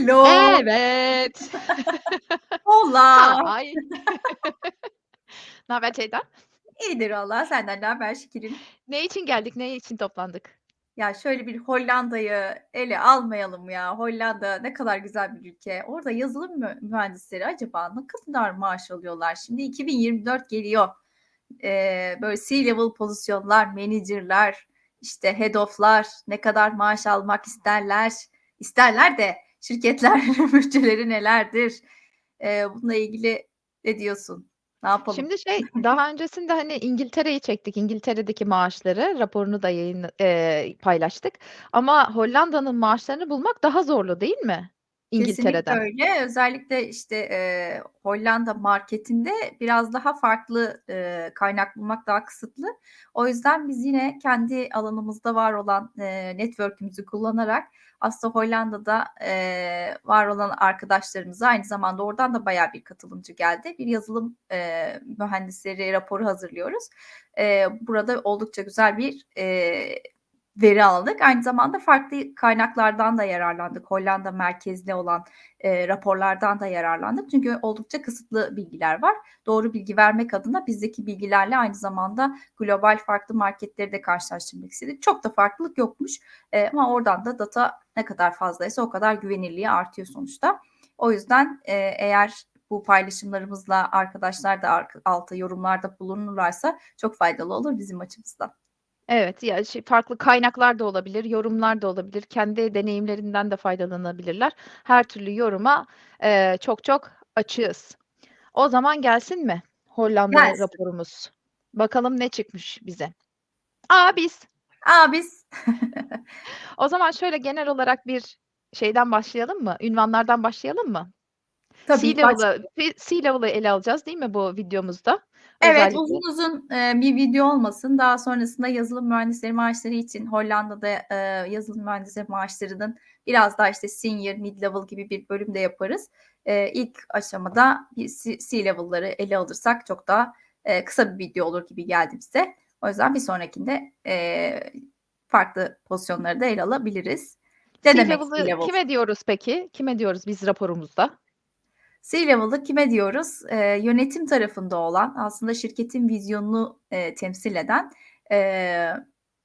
Hello. Evet. Hola. Hi. Naber Ceyda? İyidir valla. Senden ne haber şekerim? Ne için geldik? Ne için toplandık? Ya, şöyle bir Hollanda'yı ele almayalım ya? Hollanda ne kadar güzel bir ülke. Orada yazılım mü mühendisleri acaba ne kadar maaş alıyorlar? Şimdi 2024 geliyor. Eee, böyle C-level pozisyonlar, manager'lar, işte head of'lar ne kadar maaş almak isterler? İsterler de şirketler bütçeleri nelerdir? Eee, bununla ilgili ne diyorsun? Ne yapalım? Şimdi şey, daha öncesinde, hani, İngiltere'yi çektik. İngiltere'deki maaşları, raporunu da yayın eee, paylaştık ama Hollanda'nın maaşlarını bulmak daha zorlu değil mi Kesinlikle öyle. Özellikle, işte, eee, Hollanda marketinde biraz daha farklı, eee, kaynak bulmak daha kısıtlı. O yüzden biz yine kendi alanımızda var olan, eee, network'ümüzü kullanarak aslında Hollanda'da, eee, var olan arkadaşlarımıza aynı zamanda oradan da bayağı bir katılımcı geldi. Bir yazılım, eee, mühendisleri raporu hazırlıyoruz. Eee, burada oldukça güzel bir, eee, veri aldık. Aynı zamanda farklı kaynaklardan da yararlandık. Hollanda merkezli olan, eee, raporlardan da yararlandık. Çünkü oldukça kısıtlı bilgiler var. Doğru bilgi vermek adına bizdeki bilgilerle aynı zamanda global farklı marketleri de karşılaştırmak istedik. Çok da farklılık yokmuş, eee, ama oradan da data ne kadar fazlaysa o kadar güvenirliği artıyor sonuçta. O yüzden, eee, eğer bu paylaşımlarımızla arkadaşlar da alta yorumlarda bulunurlarsa çok faydalı olur bizim açımızdan. Evet, ya, şey, farklı kaynaklar da olabilir, yorumlar da olabilir. Kendi deneyimlerinden de faydalanabilirler. Her türlü yoruma, eee, çok çok açığız. O zaman gelsin mi Hollanda Gelsin. raporumuz? Bakalım ne çıkmış bize? A, biz. A, biz. O zaman şöyle genel olarak bir şeyden başlayalım mı? Ünvanlardan başlayalım mı? Tabii, C-level'ı başlayalım. C-level'ı ele alacağız değil mi bu videomuzda Evet, özellikle? uzun uzun, eee, bir video olmasın. Daha sonrasında yazılım mühendisleri maaşları için Hollanda'da, eee, yazılım mühendisleri maaşlarının biraz daha, işte, senior, mid-level gibi bir bölüm de yaparız. Eee, ilk aşamada C C-level'ları ele alırsak çok daha, eee, kısa bir video olur gibi geldi bize. O yüzden bir sonrakinde, eee, farklı pozisyonları da ele alabiliriz. Ne demek C-level'ı C-level? kime diyoruz peki? Kime diyoruz biz raporumuzda? C-level'ı kime diyoruz? Eee, yönetim tarafında olan, aslında şirketin vizyonunu, eee, temsil eden, eee,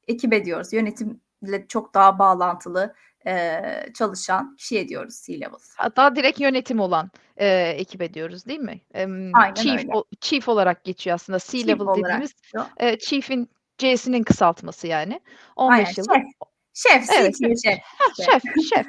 ekibe diyoruz. Yönetimle çok daha bağlantılı, eee, çalışan kişiye diyoruz C-level. Hatta direkt yönetim olan, eee, ekibe diyoruz değil mi? Emm, Aynen chief öyle. o chief olarak geçiyor aslında. C-level dediğimiz, eee, chief'in C'sinin kısaltması yani. Aynen, 15 yıllık şef. Şef, Evet, şef işte. şef, şef.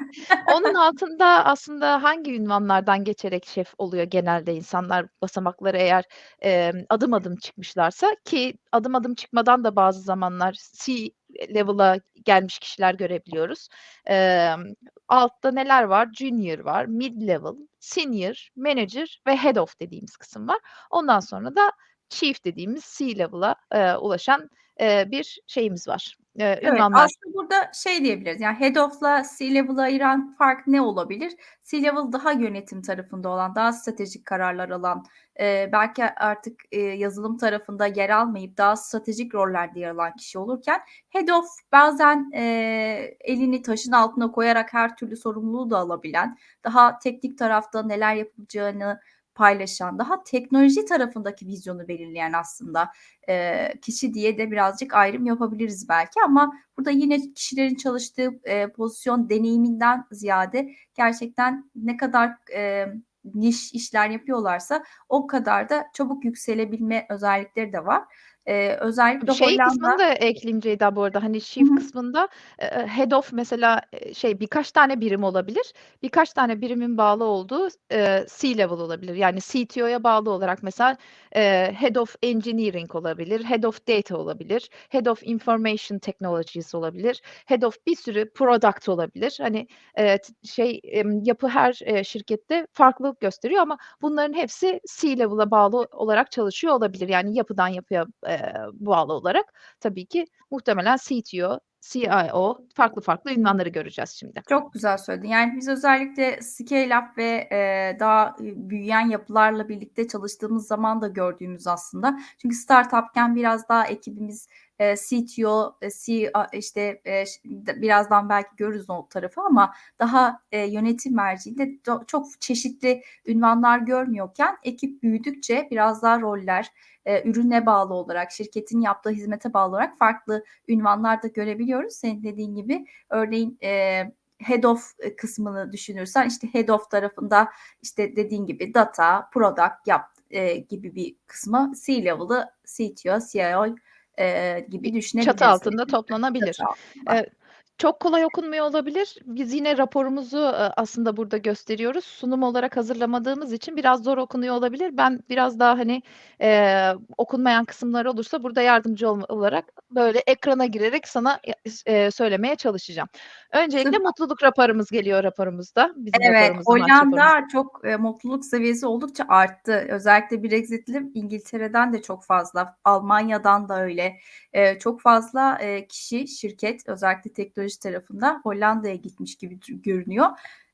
Onun altında aslında hangi ünvanlardan geçerek şef oluyor genelde insanlar basamakları eğer, emm, adım adım çıkmışlarsa ki adım adım çıkmadan da bazı zamanlar C-level'a gelmiş kişiler görebiliyoruz. Emm, altta neler var? Junior var, mid-level, senior, manager ve head of dediğimiz kısım var. Ondan sonra da chief dediğimiz C-level'a, eee, ulaşan, eee, bir şeyimiz var, eee, Evet, ünvanlar. aslında burada şey diyebiliriz, yani head of'la C-level'ı ayıran fark ne olabilir? C-level daha yönetim tarafında olan, daha stratejik kararlar alan, eee, belki artık, eee, yazılım tarafında yer almayıp daha stratejik rollerde yer alan kişi olurken head of bazen, eee, elini taşın altına koyarak her türlü sorumluluğu da alabilen, daha teknik tarafta neler yapılacağını paylaşan, daha teknoloji tarafındaki vizyonu belirleyen aslında, eee, kişi diye de birazcık ayrım yapabiliriz belki ama burada yine kişilerin çalıştığı, eee, pozisyon deneyiminden ziyade gerçekten ne kadar, emm, niş işler yapıyorlarsa o kadar da çabuk yükselebilme özellikleri de var. Eee, özellikle Hollanda kısmını da ekleyeyim Ceyda bu arada, hani, Hı hı. kısmında, eee, head of mesela, eee, şey birkaç tane birim olabilir. Birkaç tane birimin bağlı olduğu, eee, C-level olabilir. Yani CTO'ya bağlı olarak mesela, eee, head of engineering olabilir, head of data olabilir, head of information technologies olabilir, head of bir sürü product olabilir. Hani, eee, t şey, emm, yapı her, eee, şirkette farklılık gösteriyor ama bunların hepsi C-level'a bağlı olarak çalışıyor olabilir. Yani yapıdan yapıya, eee, bağlı olarak tabii ki muhtemelen CTO CIO farklı farklı ünvanları göreceğiz şimdi. Çok güzel söyledin. Yani biz özellikle scale up ve, eee, daha, eee, büyüyen yapılarla birlikte çalıştığımız zaman da gördüğümüz aslında. Çünkü startup'ken biraz daha ekibimiz, eee, CTO, eee, C işte, ş birazdan belki görürüz o tarafı ama daha, eee, yönetim merciinde çok çeşitli ünvanlar görmüyorken ekip büyüdükçe biraz daha roller, eee, ürüne bağlı olarak, şirketin yaptığı hizmete bağlı olarak farklı ünvanlar da görebiliyoruz. Senin dediğin gibi örneğin, eee, head of, kısmını düşünürsen, işte, head of tarafında, işte, dediğin gibi data, product yap eee, gibi bir kısmı C-level'ı CTO, CIO, eee, gibi düşünebiliriz. Çatı altında toplanabilir. Çatı altında. Eee, çok kolay okunmuyor olabilir. Biz yine raporumuzu, eee, aslında burada gösteriyoruz. Sunum olarak hazırlamadığımız için biraz zor okunuyor olabilir. Ben biraz daha, hani, eee, okunmayan kısımlar olursa burada yardımcı olarak böyle ekrana girerek sana s eee, söylemeye çalışacağım. Öncelikle Süper. mutluluk raporumuz geliyor raporumuzda. Bizim Evet. Hollanda çok, eee, mutluluk seviyesi oldukça arttı. Özellikle Brexit'li İngiltere'den de çok fazla, Almanya'dan da öyle. Eee, çok fazla, eee, kişi, şirket özellikle teknoloji tarafında Hollanda'ya gitmiş gibi görünüyor.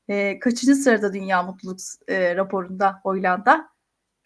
Eee, kaçıncı sırada dünya mutluluk eee, raporunda Hollanda?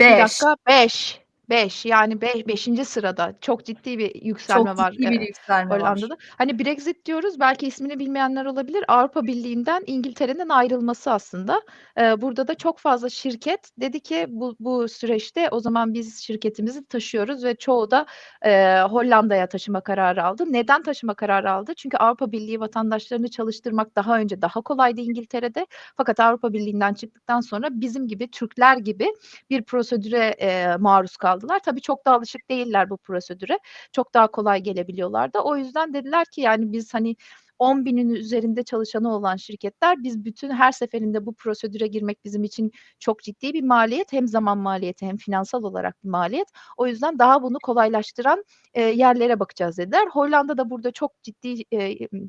1 5. dakika, 5. 5 yani be beşinci sırada. Çok ciddi bir yükselme Çok var, ciddi bir eee, yükselme var. Hollanda'da. Hani, Brexit diyoruz, belki ismini bilmeyenler olabilir. Avrupa Birliği'nden İngiltere'nin ayrılması aslında. Eee, burada da çok fazla şirket dedi ki bu bu süreçte o zaman biz şirketimizi taşıyoruz ve çoğu da, eee, Hollanda'ya taşıma kararı aldı. Neden taşıma kararı aldı? Çünkü Avrupa Birliği vatandaşlarını çalıştırmak daha önce daha kolaydı İngiltere'de. Fakat Avrupa Birliği'nden çıktıktan sonra bizim gibi, Türkler gibi bir prosedüre, eee, maruz kaldılar. Tabii çok da alışık değiller bu prosedüre. Çok daha kolay gelebiliyorlardı. O yüzden dediler ki, yani, biz, hani, 10.000'in üzerinde çalışanı olan şirketler, biz bütün her seferinde bu prosedüre girmek bizim için çok ciddi bir maliyet. Hem zaman maliyeti hem finansal olarak bir maliyet. O yüzden daha bunu kolaylaştıran, eee, yerlere bakacağız dediler. Hollanda da burada çok ciddi, ımm,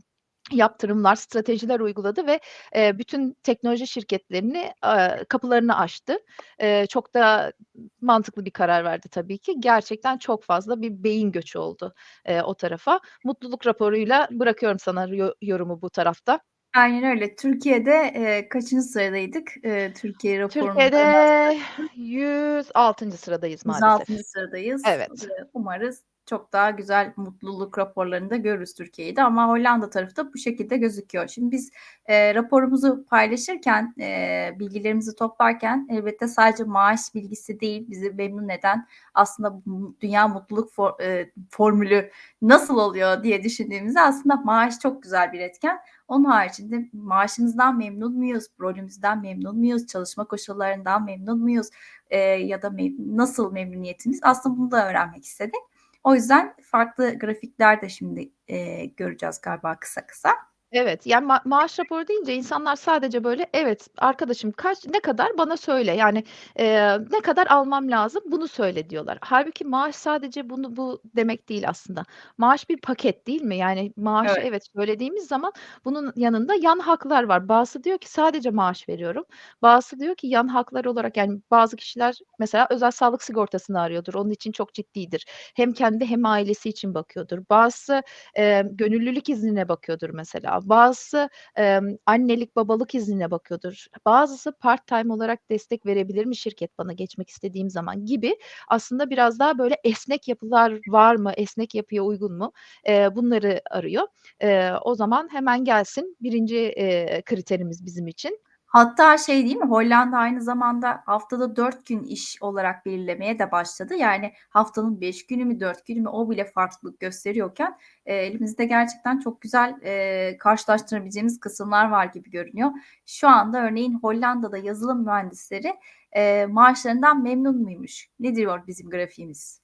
yaptırımlar, stratejiler uyguladı ve, eee, bütün teknoloji şirketlerini, eee, kapılarını açtı. Eee, çok da mantıklı bir karar verdi tabii ki. Gerçekten çok fazla bir beyin göçü oldu, eee, o tarafa. Mutluluk raporuyla bırakıyorum sana yo yorumu bu tarafta. Aynen öyle. Türkiye'de, eee, kaçıncı sıradaydık? Eee, Türkiye raporundan Türkiye'de bahsettin. 106'ncı sıradayız maalesef. altıncı sıradayız. Evet. Umarız çok daha güzel mutluluk raporlarını da görürüz Türkiye'yi de ama Hollanda tarafı da bu şekilde gözüküyor. Şimdi biz, eee, raporumuzu paylaşırken, eee, bilgilerimizi toplarken elbette sadece maaş bilgisi değil, bizi memnun eden aslında dünya mutluluk for eee, formülü nasıl oluyor diye düşündüğümüzde aslında maaş çok güzel bir etken. Onun haricinde maaşımızdan memnun muyuz? Rolümüzden memnun muyuz? Çalışma koşullarından memnun muyuz? Eee, ya da mem nasıl memnuniyetimiz? Aslında bunu da öğrenmek istedik. O yüzden farklı grafikler de şimdi, eee, göreceğiz galiba kısa kısa. Evet, yani, ma maaş raporu deyince insanlar sadece, böyle, "Evet, arkadaşım kaç ne kadar bana söyle." Yani, eee, "Ne kadar almam lazım, bunu söyle." diyorlar. Hâlbuki maaş sadece bunu bu demek değil aslında. Maaş bir paket, değil mi? Yani, maaşı Evet. evet söylediğimiz zaman bunun yanında yan haklar var. Bazısı diyor ki sadece maaş veriyorum. Bazısı diyor ki yan haklar olarak, yani, bazı kişiler mesela özel sağlık sigortasını arıyordur. Onun için çok ciddidir. Hem kendi hem ailesi için bakıyordur. Bazısı, eee, gönüllülük iznine bakıyordur mesela. Bazısı, emm, annelik, babalık iznine bakıyordur. Bazısı part-time olarak destek verebilir mi şirket bana geçmek istediğim zaman gibi aslında biraz daha, böyle, esnek yapılar var mı, esnek yapıya uygun mu, eee, bunları arıyor. Eee, o zaman hemen gelsin 1'inci, eee, kriterimiz bizim için. Hatta şey değil mi? Hollanda aynı zamanda haftada 4 gün iş olarak belirlemeye de başladı. Yani, haftanın 5 günü mü 4 günü mü o bile farklılık gösteriyorken, eee, elimizde gerçekten çok güzel, eee, karşılaştırabileceğimiz kısımlar var gibi görünüyor. Şu anda örneğin Hollanda'da yazılım mühendisleri, eee, maaşlarından memnun muymuş? Ne diyor bizim grafiğimiz?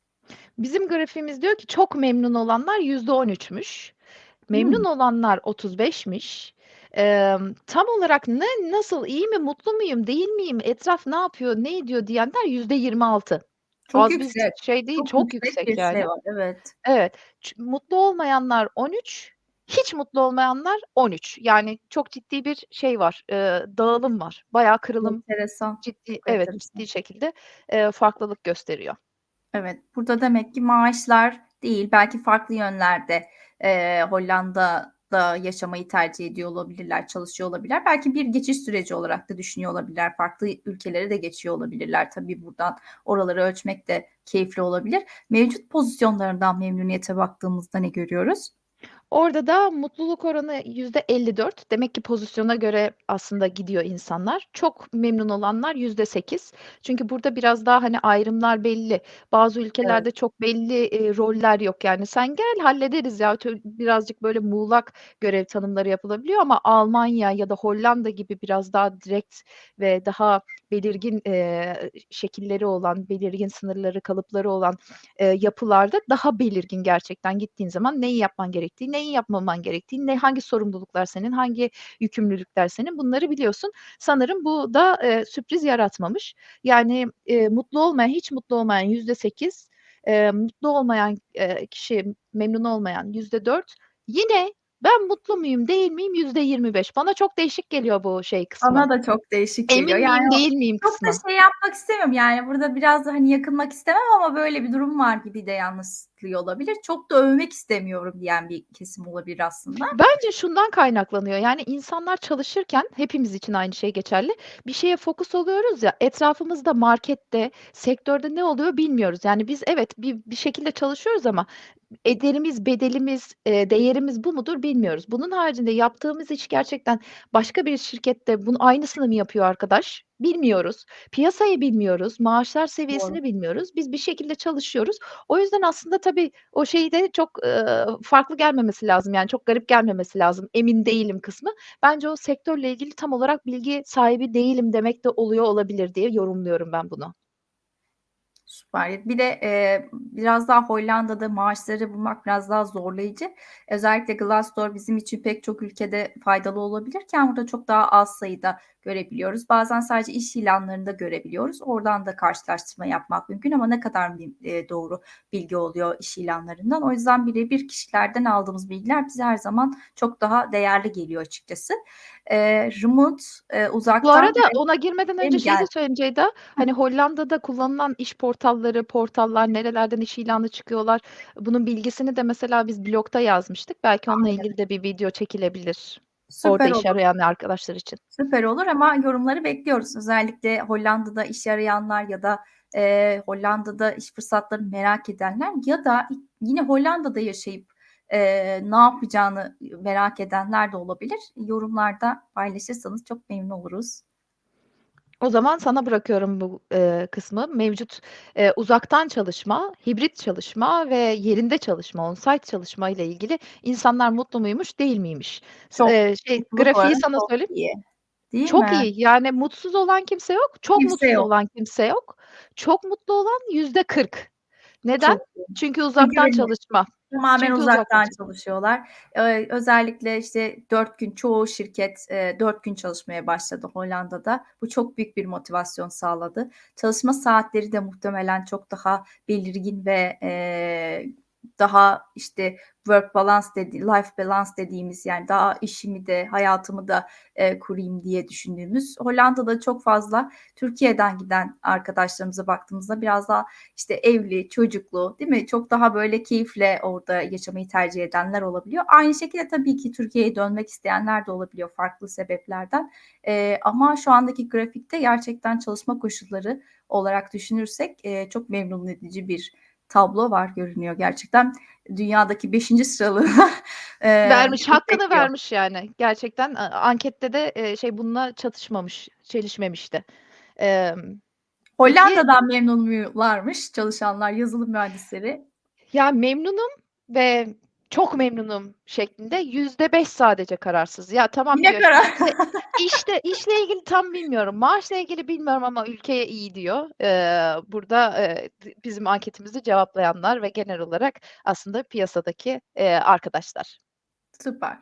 Bizim grafiğimiz diyor ki çok memnun olanlar %13'müş. Memnun Hımm. olanlar 35'miş. Emm, tam olarak ne, nasıl, iyi mi, mutlu muyum, değil miyim, etraf ne yapıyor, ne ediyor diyenler %26. Çok Az bir yüksek. şey değil, Çok çok yüksek yüksek bir yani. şey var. Evet. Evet. Ç mutlu olmayanlar 13, hiç mutlu olmayanlar 13. Yani, çok ciddi bir şey var, eee, dağılım var. Bayağı kırılım Enteresan, ciddi çok evet, enteresan. ciddi şekilde, eee, farklılık gösteriyor. Evet, burada demek ki maaşlar değil, belki farklı yönlerde, eee, Hollanda'da yaşamayı tercih ediyor olabilirler, çalışıyor olabilirler. Belki bir geçiş süreci olarak da düşünüyor olabilirler. Farklı ülkelere de geçiyor olabilirler. Tabii buradan oraları ölçmek de keyifli olabilir. Mevcut pozisyonlarından memnuniyete baktığımızda ne görüyoruz? Orada da mutluluk oranı %54. Demek ki pozisyona göre aslında gidiyor insanlar. Çok memnun olanlar %8. Çünkü burada biraz daha, hani, ayrımlar belli. Bazı Evet. ülkelerde çok belli, eee, roller yok. Yani, "Sen gel, hallederiz ya." Birazcık böyle muğlak görev tanımları yapılabiliyor ama Almanya ya da Hollanda gibi biraz daha direkt ve daha belirgin, eee, şekilleri olan, belirgin sınırları, kalıpları olan, eee, yapılarda daha belirgin gerçekten gittiğin zaman neyi yapman gerektiği, neyi yapmaman gerektiği, ne hangi sorumluluklar senin, hangi yükümlülükler senin bunları biliyorsun. Sanırım bu da, eee, sürpriz yaratmamış. Yani, eee, mutlu olmayan, hiç mutlu olmayan %8, eee, mutlu olmayan, eee, kişi, memnun olmayan %4. Yine ben mutlu muyum, değil miyim? %25. Bana çok değişik geliyor bu şey kısmı. Bana da çok değişik geliyor. Emin Yani miyim, o değil miyim çok da kısmı. şey yapmak istemiyorum, yani, burada biraz da, hani, yakınmak istemem ama böyle bir durum var gibi de yansıtılıyor olabilir. Çok da övmek istemiyorum diyen bir kesim olabilir aslında. Bence şundan kaynaklanıyor, yani, insanlar çalışırken, hepimiz için aynı şey geçerli, bir şeye fokus oluyoruz ya, etrafımızda markette, sektörde ne oluyor bilmiyoruz. Yani, biz evet, bir bir şekilde çalışıyoruz ama ederimiz, bedelimiz, eee, değerimiz bu mudur bilmiyoruz. Bunun haricinde yaptığımız iş gerçekten başka bir şirkette bunun aynısını mı yapıyor arkadaş? Bilmiyoruz. Piyasayı bilmiyoruz, maaşlar Doğru. seviyesini bilmiyoruz. Biz bir şekilde çalışıyoruz. O yüzden aslında tabii o şey de çok, ııı, farklı gelmemesi lazım, yani, çok garip gelmemesi lazım, emin değilim kısmı. Bence o sektörle ilgili tam olarak bilgi sahibi değilim demek de oluyor olabilir diye yorumluyorum ben bunu. Süper. Bir de, eee, biraz daha Hollanda'da maaşları bulmak biraz daha zorlayıcı. Özellikle Glassdoor bizim için pek çok ülkede faydalı olabilirken burada çok daha az sayıda görebiliyoruz. Bazen sadece iş ilanlarında görebiliyoruz. Oradan da karşılaştırma yapmak mümkün ama ne kadar eee, doğru bilgi oluyor iş ilanlarından. O yüzden bire bir kişilerden aldığımız bilgiler bize her zaman çok daha değerli geliyor açıkçası. Eee, remote, Bu uzaktan arada ve ona girmeden şey önce mi şeyi de söyleyeyim Ceyda, hani, Hollanda'da kullanılan iş portalları, portallar, nerelerden iş ilanı çıkıyorlar, bunun bilgisini de mesela biz blogda yazmıştık. Belki onunla Aynen. ilgili de bir video çekilebilir orada Süper iş olur. arayan arkadaşlar için. Süper olur ama yorumları bekliyoruz. Özellikle Hollanda'da iş arayanlar ya da, eee, Hollanda'da iş fırsatlarını merak edenler ya da yine Hollanda'da yaşayıp, eee, ne yapacağını merak edenler de olabilir. Yorumlarda paylaşırsanız çok memnun oluruz. O zaman sana bırakıyorum bu, eee, kısmı. Mevcut, eee, uzaktan çalışma, hibrit çalışma ve yerinde çalışma, on-site çalışma ile ilgili insanlar mutlu muymuş, değil miymiş? S Çok. eee, şey, Mutluluk grafiği oranı sana çok söyleyeyim. iyi. Değil Çok mi? iyi, yani, mutsuz olan kimse yok, çok Kimse mutsuz yok. olan kimse yok. Çok mutlu olan %40. Neden? Çok iyi. Çünkü uzaktan remote. çalışma. Tamamen Çünkü uzaktan uzaktan çalışıyorlar. Eee, özellikle, işte, 4 gün çoğu şirket, eee, 4 gün çalışmaya başladı Hollanda'da. Bu çok büyük bir motivasyon sağladı. Çalışma saatleri de muhtemelen çok daha belirgin ve, eee, daha, işte, work balance dedi life balance dediğimiz, yani, daha işimi de hayatımı da, eee, kurayım diye düşündüğümüz. Hollanda'da çok fazla Türkiye'den giden arkadaşlarımıza baktığımızda biraz daha, işte, evli, çocuklu, değil mi? Çok daha böyle keyifle orada yaşamayı tercih edenler olabiliyor. Aynı şekilde tabii ki Türkiye'ye dönmek isteyenler de olabiliyor farklı sebeplerden. Eee, ama şu andaki grafikte gerçekten çalışma koşulları olarak düşünürsek, eee, çok memnun edici bir tablo var görünüyor. Gerçekten dünyadaki 5'inci sıralığına, eee, Vermiş, hakkını bekliyor. vermiş yani. Gerçekten, a ankette de, eee, şey bununla çatışmamış, çelişmemişti. Peki Hollanda'dan memnun mularmış çalışanlar, yazılım mühendisleri? Ya, memnunum ve çok memnunum şeklinde, %5 sadece kararsız. Ya, tamam Yine diyor, kara işte işte işle ilgili tam bilmiyorum, maaşla ilgili bilmiyorum ama ülkeye iyi diyor. Eee, burada, d bizim anketimizi cevaplayanlar ve genel olarak aslında piyasadaki, eee, arkadaşlar. Süper.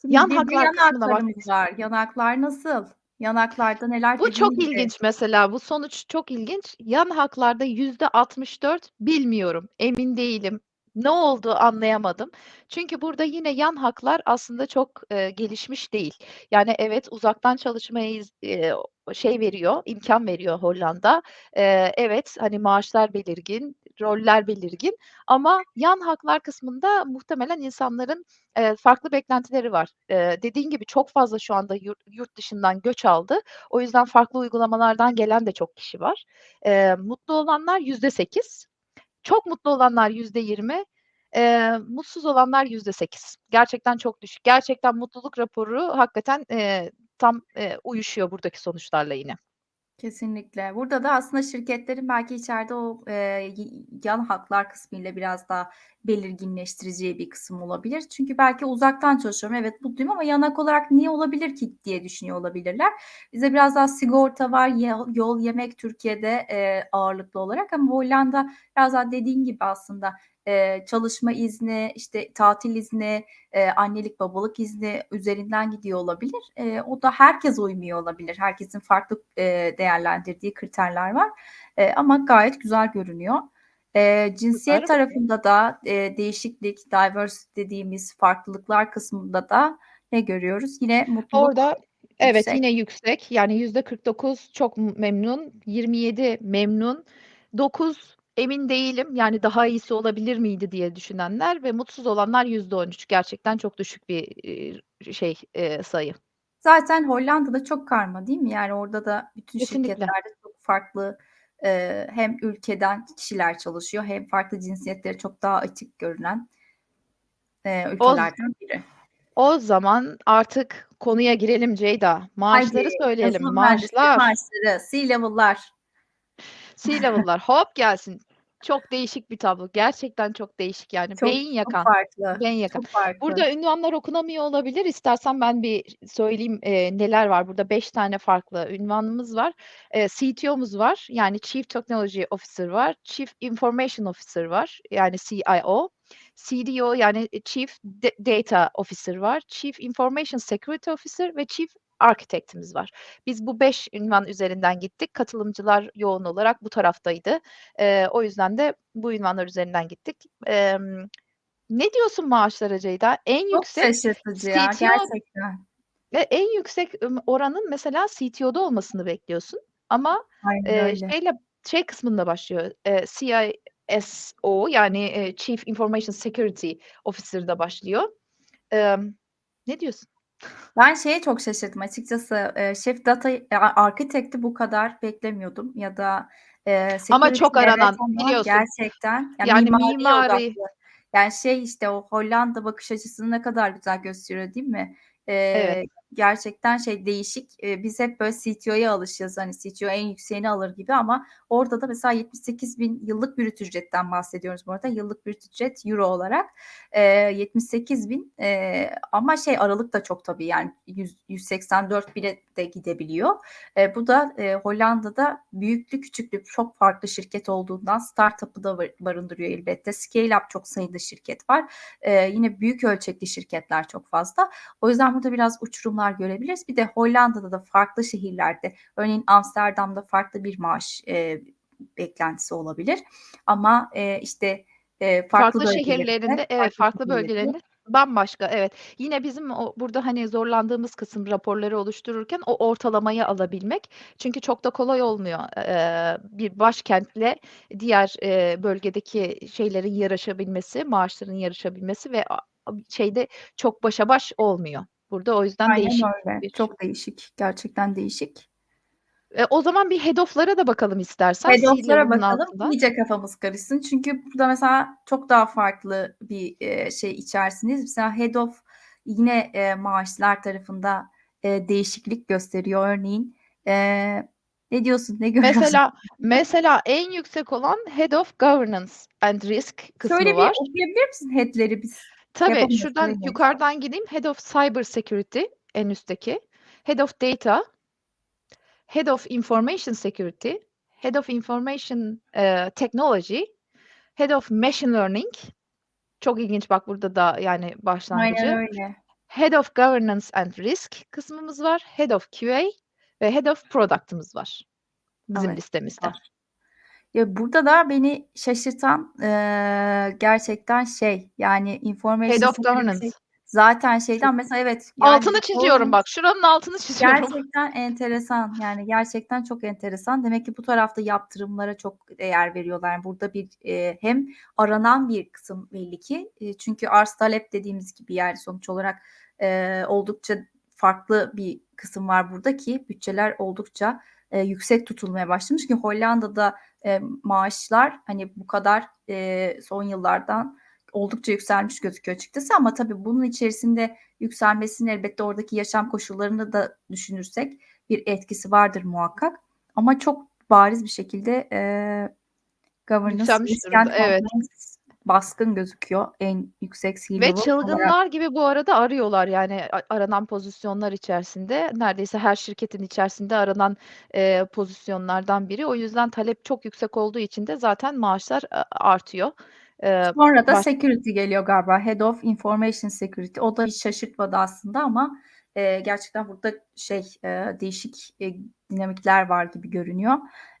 Şimdi Yan haklar kısmına var. istiyorum. Yan haklar nasıl? Yan haklarda neler Bu çok gibi. ilginç mesela, bu sonuç çok ilginç. Yan haklarda %64 bilmiyorum, emin değilim, Ne oldu anlayamadım. Çünkü burada yine yan haklar aslında çok, eee, gelişmiş değil. Yani evet, uzaktan çalışmaya eee, şey veriyor, imkân veriyor Hollanda. Eee, evet, hani, maaşlar belirgin, roller belirgin ama yan haklar kısmında muhtemelen insanların, eee, farklı beklentileri var. Eee, dediğin gibi çok fazla şu anda yurt yurt dışından göç aldı. O yüzden farklı uygulamalardan gelen de çok kişi var. Eee, mutlu olanlar %8, çok mutlu olanlar %20, eee, mutsuz olanlar %8. Gerçekten çok düşük. Gerçekten mutluluk raporu hakikaten, eee, tam, eee, uyuşuyor buradaki sonuçlarla yine. Kesinlikle. Burada da aslında şirketlerin belki içeride o, y yan haklar kısmıyla biraz daha belirginleştireceği bir kısım olabilir. Çünkü belki uzaktan çalışıyorum, evet mutluyum ama yan hak olarak niye olabilir ki diye düşünüyor olabilirler. Bizde biraz daha sigorta var, yol yol, yemek Türkiye'de, eee, ağırlıklı olarak ama Hollanda biraz daha dediğin gibi aslında, çalışma izni, işte, tatil izni, annelik, babalık izni üzerinden gidiyor olabilir. O da herkese uymuyor olabilir. Herkesin farklı, değerlendirdiği kriterler var, ama gayet güzel görünüyor. Cinsiyet Süper. tarafında da, değişiklik, diversity dediğimiz farklılıklar kısmında da ne görüyoruz? Yine mutluluk Orada evet, yüksek. yine yüksek. Yani %49 çok memnun, 27 memnun, 9 emin değilim, yani daha iyisi olabilir miydi diye düşünenler ve mutsuz olanlar %13. Gerçekten çok düşük bir, iii, şey, eee, sayı. Zaten Hollanda'da çok karma değil mi? Yani orada da bütün Kesinlikle. şirketlerde çok farklı, eee, hem ülkeden kişiler çalışıyor hem farklı cinsiyetleri çok daha açık görünen O z ülkelerden biri. o zaman artık konuya girelim Ceyda. Maaşları Haydi, söyleyelim. Maaşlar. maaşları, C-level'lar. C-level'lar hop gelsin. Çok değişik bir tablo. Gerçekten çok değişik yani. Çok, Beyin çok yakan, farklı, beyin yakan. çok farklı. Burada ünvanlar okunamıyor olabilir. İstersen ben bir söyleyeyim, eee, neler var. Burada 5 tane farklı ünvanımız var. Eee, CTO'muz var, yani Chief Technology Officer var, Chief Information Officer var, yani CIO, CDO yani Chief D Data Officer var, Chief Information Security Officer ve Chief Architect'imiz var. Biz bu 5 ünvan üzerinden gittik. Katılımcılar yoğun olarak bu taraftaydı. Eee, o yüzden de bu ünvanlar üzerinden gittik. Emm, ne diyorsun maaşlara Ceyda? En Çok yüksek şaşırtıcı ya, CTO gerçekten. ve en yüksek oranın mesela CTO'da olmasını bekliyorsun ama, Aynen eee, öyle. şeyle şey kısmında başlıyor, eee, CISO yani, eee, Chief Information Security Officer'da başlıyor. Emm, ne diyorsun? Ben şeye çok şaşırdım açıkçası, eee, Chief Data a Architect'i bu kadar beklemiyordum ya da, eee, Ama çok security evet aranan ama biliyorsun. gerçekten yani Yani mimariye mimari odaklı. Yani şey işte o Hollanda bakış açısını ne kadar güzel gösteriyor değil mi? Evet. Eee, gerçekten şey değişik. Eee, biz hep böyle CTO'ya alışığız. Hani CTO en yükseğini alır gibi ama orada da mesela 78.000 yıllık brüt ücretten bahsediyoruz bu arada. Yıllık brüt ücret euro olarak. Eee, 78.000 eee, ama şey aralık da çok tabii yani yüz 184.000'e de gidebiliyor. Eee, bu da, eee, Hollanda'da büyüklü küçüklü çok farklı şirket olduğundan startup'ı da barındırıyor elbette. Scale up çok sayıda şirket var. Eee, yine büyük ölçekli şirketler çok fazla. O yüzden burada biraz uçurumlar görebiliriz. Bir de Hollanda'da da farklı şehirlerde örneğin Amsterdam'da farklı bir maaş, eee, beklentisi olabilir ama, eee, işte, eee, farklı Farklı şehirlerinde evet, farklı farklı şehirlerinde bölgelerinde bambaşka evet. Yine bizim o burada hani zorlandığımız kısım raporları oluştururken o ortalamayı alabilmek. Çünkü çok da kolay olmuyor. Eee, bir başkentle diğer, eee, bölgedeki şeylerin yarışabilmesi, maaşların yarışabilmesi ve şeyde çok başa baş olmuyor. Burada o yüzden Aynen değişik öyle. bir Çok değişik. Gerçekten değişik. Eee, o zaman bir head of'lara da bakalım istersen Head C-level'ın bakalım. altında. İyice kafamız karışsın. Çünkü burada mesela çok daha farklı bir, eee, şey içerisiniz. Mesela head of yine, eee, maaşlar tarafında, eee, değişiklik gösteriyor. Örneğin, eee, ne diyorsun? Ne görüyorsun? Mesela mesela en yüksek olan Head of Governance and Risk kısmı Şöyle bir var. okuyabilir misin head'leri biz? Tabii, şuradan söylemiyoruz. yukarıdan gideyim. Head of Cyber Security en üstteki, Head of Data, Head of Information Security, Head of Information, eee, Technology, Head of Machine Learning. Çok ilginç bak burada da yani başlangıcı. Aynen öyle. Head of Governance and Risk kısmımız var. Head of QA ve Head of Product'ımız var bizim Evet, listemizde. var. Ya, burada da beni şaşırtan, eee, gerçekten şey, yani Head information of security governance. zaten şeyden mesela evet, yani Altını çiziyorum bak, şuranın altını çiziyorum. Gerçekten enteresan, yani gerçekten çok enteresan. Demek ki bu tarafta yaptırımlara çok değer veriyorlar. Yani burada bir, eee, hem aranan bir kısım belli ki, eee, çünkü arz talep dediğimiz gibi yani sonuç olarak, eee, oldukça farklı bir kısım var burada ki bütçeler oldukça, eee, yüksek tutulmaya başlamış ki Hollanda'da, eee, maaşlar, hani, bu kadar, eee, son yıllardan oldukça yükselmiş gözüküyor açıkçası. Ama tabii bunun içerisinde yükselmesinin elbette oradaki yaşam koşullarını da düşünürsek bir etkisi vardır muhakkak. Ama çok bariz bir şekilde, eee, governance, risk and evet. Baskın gözüküyor en yüksek Ve C-level olarak. çılgınlar gibi bu arada arıyorlar yani aranan pozisyonlar içerisinde. Neredeyse her şirketin içerisinde aranan, eee, pozisyonlardan biri. O yüzden talep çok yüksek olduğu için de zaten maaşlar a artıyor. Eee, Sonra da baş security geliyor galiba. Head of Information Security. O da hiç şaşırtmadı aslında ama, eee, gerçekten burada şey, eee, değişik, eee, dinamikler var gibi görünüyor.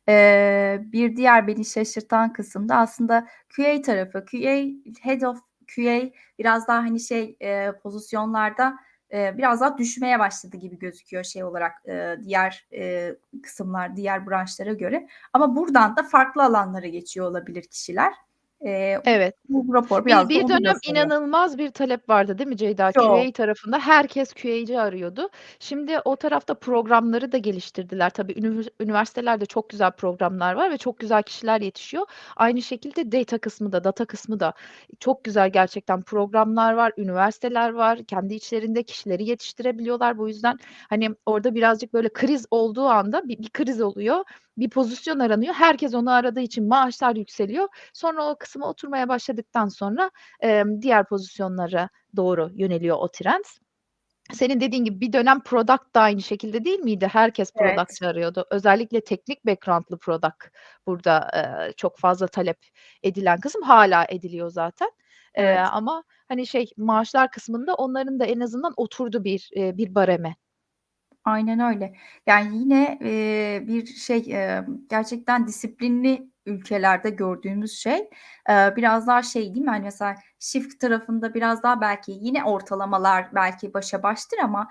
Eee, bir diğer beni şaşırtan kısım da aslında QA tarafı. QA, Head of QA biraz daha, hani, şey, eee, pozisyonlarda, eee, biraz daha düşmeye başladı gibi gözüküyor şey olarak, eee, diğer, eee, kısımlar, diğer branşlara göre. Ama buradan da farklı alanlara geçiyor olabilir kişiler. Eee, Evet. bu rapor Bir biraz da bir onu dönem gösteriyor. inanılmaz bir talep vardı değil mi Ceyda? Çok. QA tarafında herkes QA'cı arıyordu. Şimdi o tarafta programları da geliştirdiler. Tabii ünivers üniversitelerde çok güzel programlar var ve çok güzel kişiler yetişiyor. Aynı şekilde data kısmı da, data kısmı da çok güzel gerçekten programlar var, üniversiteler var. Kendi içlerinde kişileri yetiştirebiliyorlar. Bu yüzden, hani, orada birazcık böyle kriz olduğu anda bir bir kriz oluyor, bir pozisyon aranıyor. Herkes onu aradığı için maaşlar yükseliyor. Sonra o kısma oturmaya başladıktan sonra, emm, diğer pozisyonlara doğru yöneliyor o trend. Senin dediğin gibi bir dönem product da aynı şekilde değil miydi? Herkes Evet. product'çı arıyordu. Özellikle teknik background'lı product burada, eee, çok fazla talep edilen kısım. Hâlâ ediliyor zaten. Evet. ama, hani, şey, maaşlar kısmında onların da en azından oturdu bir, eee, bir bareme. Aynen öyle. Yani yine, eee, bir şey, emm, gerçekten disiplinli ülkelerde gördüğümüz şey, biraz daha şey değil mi? Hani, mesela shift tarafında biraz daha belki yine ortalamalar belki başa baştır ama,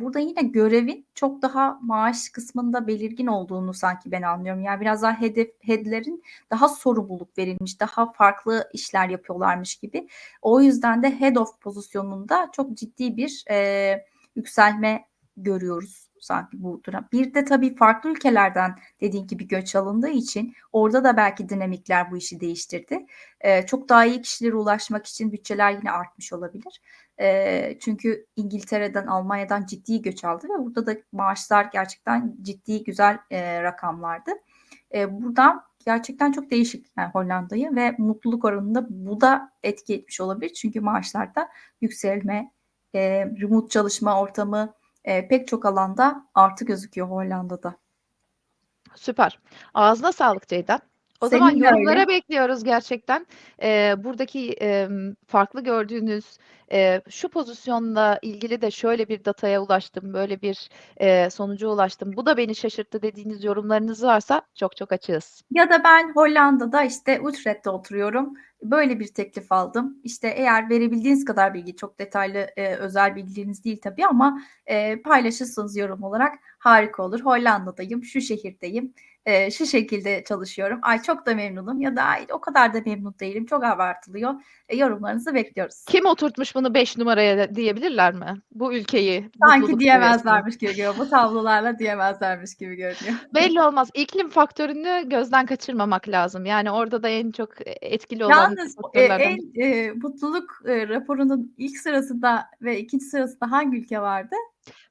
burada yine görevin çok daha maaş kısmında belirgin olduğunu sanki ben anlıyorum. Yani biraz daha hedef head'lerin daha sorumluluk verilmiş, daha farklı işler yapıyorlarmış gibi. O yüzden de head of pozisyonunda çok ciddi bir, yükselme görüyoruz sanki bu dönem. Bir de tabii farklı ülkelerden dediğin gibi göç alındığı için orada da belki dinamikler bu işi değiştirdi. Eee, çok daha iyi kişilere ulaşmak için bütçeler yine artmış olabilir. Eee, çünkü İngiltere'den, Almanya'dan ciddi göç aldı ve burada da maaşlar gerçekten ciddi güzel, eee, rakamlardı. Eee, buradan gerçekten çok değişik yani Hollanda'yı ve mutluluk oranında bu da etki etmiş olabilir. Çünkü maaşlarda yükselme, eee, remote çalışma ortamı, eee, pek çok alanda artı gözüküyor Hollanda'da. Süper. Ağzına sağlık Ceyda. O zaman Senin de yorumlara öyle. bekliyoruz gerçekten. Eee, buradaki, emm, farklı gördüğünüz, eee, şu pozisyonla ilgili de şöyle bir dataya ulaştım, böyle bir, eee, sonuca ulaştım, bu da beni şaşırttı dediğiniz yorumlarınız varsa çok çok açığız. Ya da ben Hollanda'da, işte, Utrecht'te oturuyorum. Böyle bir teklif aldım. İşte, eğer verebildiğiniz kadar bilgi, çok detaylı, eee, özel bilgileriniz değil tabii ama, eee, paylaşırsanız yorum olarak harika olur. Hollanda'dayım, şu şehirdeyim, eee, şu şekilde çalışıyorum. Ay, çok da memnunum ya da ay, o kadar da memnun değilim, çok abartılıyor. Eee, yorumlarınızı bekliyoruz. Kim oturtmuş bunu 5 numaraya diyebilirler mi? Bu ülkeyi, Sanki diyemezlermiş gibi görünüyor. Bu tablolarla diyemezlermiş gibi görünüyor. Belli olmaz. İklim faktörünü gözden kaçırmamak lazım. Yani orada da en çok, etkili olan Yalnız faktörlerden en, eee, mutluluk, eee, raporunun ilk sırasında ve 2'nci sırasında hangi ülke vardı?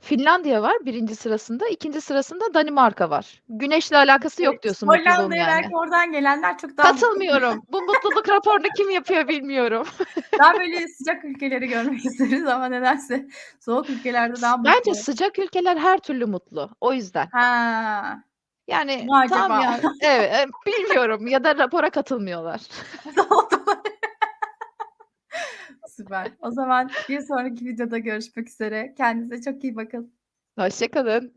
Finlandiya var 1'inci sırasında, 2'nci sırasında Danimarka var. Güneşle alakası yok Evet, diyorsun mutluluğun Hollanda'ya yani. belki oradan gelenler çok daha. Katılmıyorum. Bu mutluluk raporunu kim yapıyor bilmiyorum. Daha böyle sıcak ülkeleri görmek isteriz ama nedense soğuk ülkelerde daha Bence mutlu. sıcak ülkeler her türlü mutlu. O yüzden. Ha. Yani tamam acaba? ya, evet, eee, bilmiyorum ya da rapora katılmıyorlar. Süper. O zaman bir sonraki videoda görüşmek üzere. Kendinize çok iyi bakın. Hoşça kalın.